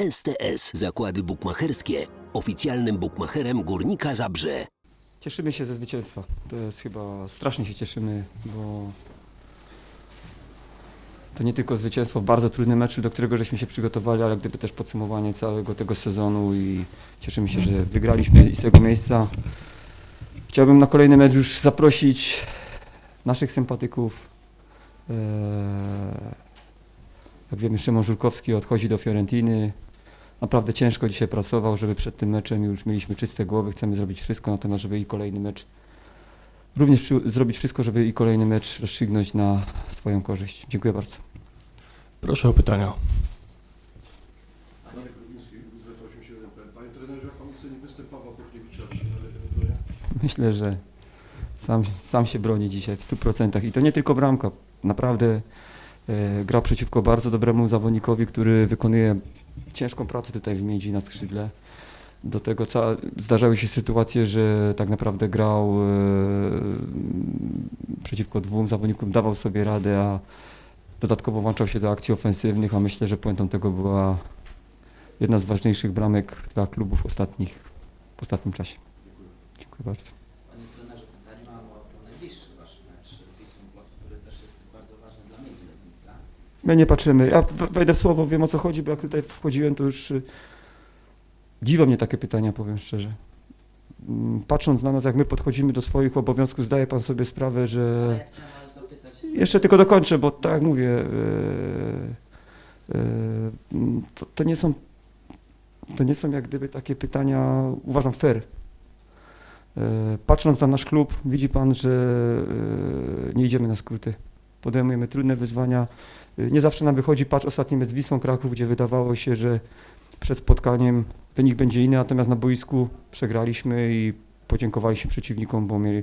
STS Zakłady Bukmacherskie, oficjalnym bukmacherem Górnika Zabrze. Cieszymy się ze zwycięstwa. To jest chyba strasznie się cieszymy, bo to nie tylko zwycięstwo w bardzo trudnym meczu, do którego żeśmy się przygotowali, ale gdyby też podsumowanie całego tego sezonu i cieszymy się, że wygraliśmy i z tego miejsca. Chciałbym na kolejny mecz już zaprosić naszych sympatyków. Eee, Jak wiemy, Szymon Żurkowski odchodzi do Fiorentiny. Naprawdę ciężko dzisiaj pracował, żeby przed tym meczem już mieliśmy czyste głowy. Chcemy zrobić wszystko, natomiast żeby i kolejny mecz, również przy, zrobić wszystko, żeby i kolejny mecz rozstrzygnąć na swoją korzyść. Dziękuję bardzo. Proszę o pytania. Marek Rubiński, Z87. Panie trenerze, jak pan oceni występ Pawła Kopniewicza dzisiaj na reprezentacji? Myślę, że sam, sam się broni dzisiaj w 100%. I to nie tylko bramka. Naprawdę e, gra przeciwko bardzo dobremu zawodnikowi, który wykonuje ciężką pracę tutaj w Miedzi na skrzydle. Do tego ca- zdarzały się sytuacje, że tak naprawdę grał e, przeciwko dwóm zawodnikom, dawał sobie radę, a dodatkowo włączał się do akcji ofensywnych, a myślę, że puentą tego była jedna z ważniejszych bramek dla klubów ostatnich, w ostatnim czasie. Dziękuję bardzo. Panie trenerze, pytanie mam o, o najbliższy wasz mecz z Wisłą Płock, który też jest bardzo ważny dla Miedzi Letnica. My nie patrzymy. Ja wejdę w słowo, wiem o co chodzi, bo jak tutaj wchodziłem, to już y, dziwią mnie takie pytania, powiem szczerze. Mm, Patrząc na nas, jak my podchodzimy do swoich obowiązków, zdaje pan sobie sprawę, że... ja chciałem ale zapytać, Jeszcze tylko dokończę, bo tak jak mówię, y, y, mm, to, to nie są to nie są jak gdyby takie pytania, uważam, fair. Patrząc na nasz klub, widzi pan, że nie idziemy na skróty. Podejmujemy trudne wyzwania. Y, Nie zawsze nam wychodzi, patrz ostatni mecz z Wisłą Kraków, gdzie wydawało się, że przed spotkaniem wynik będzie inny, natomiast na boisku przegraliśmy i podziękowaliśmy przeciwnikom, bo, mieli,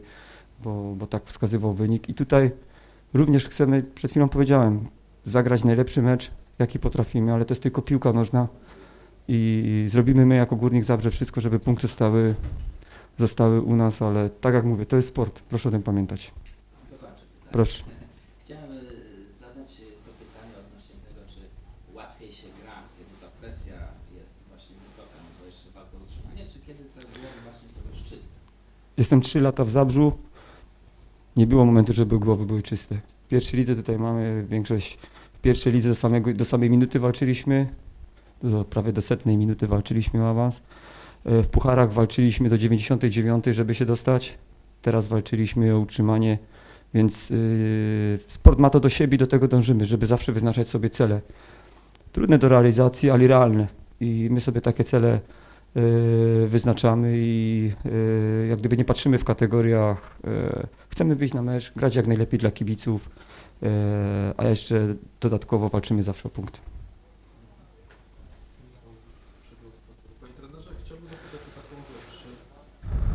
bo, bo tak wskazywał wynik. I tutaj również chcemy, przed chwilą powiedziałem, zagrać najlepszy mecz, jaki potrafimy, ale to jest tylko piłka nożna i zrobimy my jako Górnik Zabrze wszystko, żeby punkty zostały, zostały u nas, ale tak jak mówię, to jest sport, proszę o tym pamiętać. Proszę. Chciałem y, zadać y, to pytanie odnośnie tego, czy kiedy ta presja jest właśnie wysoka, no bo jeszcze walka o utrzymanie, czy kiedy te głowy właśnie są już czyste? Jestem 3 lata w Zabrzu. Nie było momentu, żeby głowy były czyste. W pierwszej lidze tutaj mamy większość. W pierwszej lidze do, samego, do samej minuty walczyliśmy. Do, prawie do setnej minuty walczyliśmy o awans. E, W pucharach walczyliśmy do 99, żeby się dostać. Teraz walczyliśmy o utrzymanie. Więc yy, sport ma to do siebie do tego dążymy, żeby zawsze wyznaczać sobie cele. Trudne do realizacji, ale realne. I my sobie takie cele y, wyznaczamy i y, jak gdyby nie patrzymy w kategoriach, y, chcemy wyjść na mecz, grać jak najlepiej dla kibiców, a jeszcze dodatkowo walczymy zawsze o punkty. Panie trenerze, chciałbym zapytać o taką rzecz.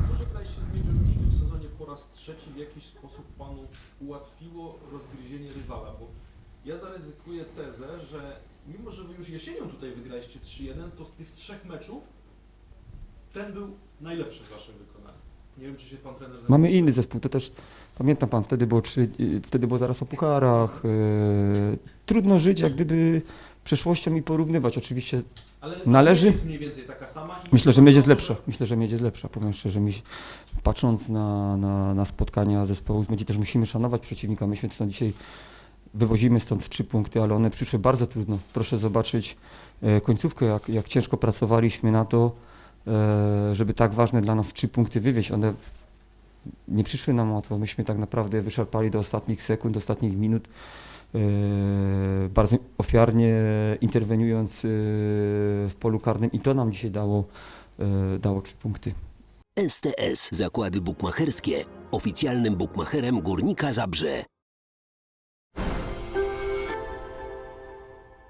To, że graliście z Miedzią w tym sezonie po raz trzeci w jakiś sposób Panu ułatwiło rozgryzienie rywala, bo ja zaryzykuję tezę, że mimo, że Wy już jesienią tutaj wygraliście 3-1, to z tych trzech meczów ten był najlepszy w Waszym wykonaniu. Nie wiem, czy się Pan trener zgadza. Mamy inny zespół, to też pamiętam pan, wtedy było, trzy, y, wtedy było zaraz o pucharach. y, Trudno żyć jak gdyby przeszłością i porównywać. Oczywiście Ale należy- jest mniej więcej taka sama. I Myślę, że miedź jest lepsza. Myślę, że miedź jest lepsza. Powiem szczerze, mi, patrząc na, na, na spotkania zespołu z Miedzi, też musimy szanować przeciwnika. Myśmy stąd dzisiaj wywozimy stąd trzy punkty, ale one przyszły bardzo trudno. Proszę zobaczyć e, końcówkę, jak, jak ciężko pracowaliśmy na to, e, żeby tak ważne dla nas trzy punkty wywieźć. One nie przyszły nam łatwo. Myśmy tak naprawdę wyszarpali do ostatnich sekund, do ostatnich minut. e, Bardzo ofiarnie interweniując w polu karnym i to nam dzisiaj dało, dało trzy punkty. STS Zakłady Bukmacherskie, oficjalnym bukmacherem Górnika Zabrze.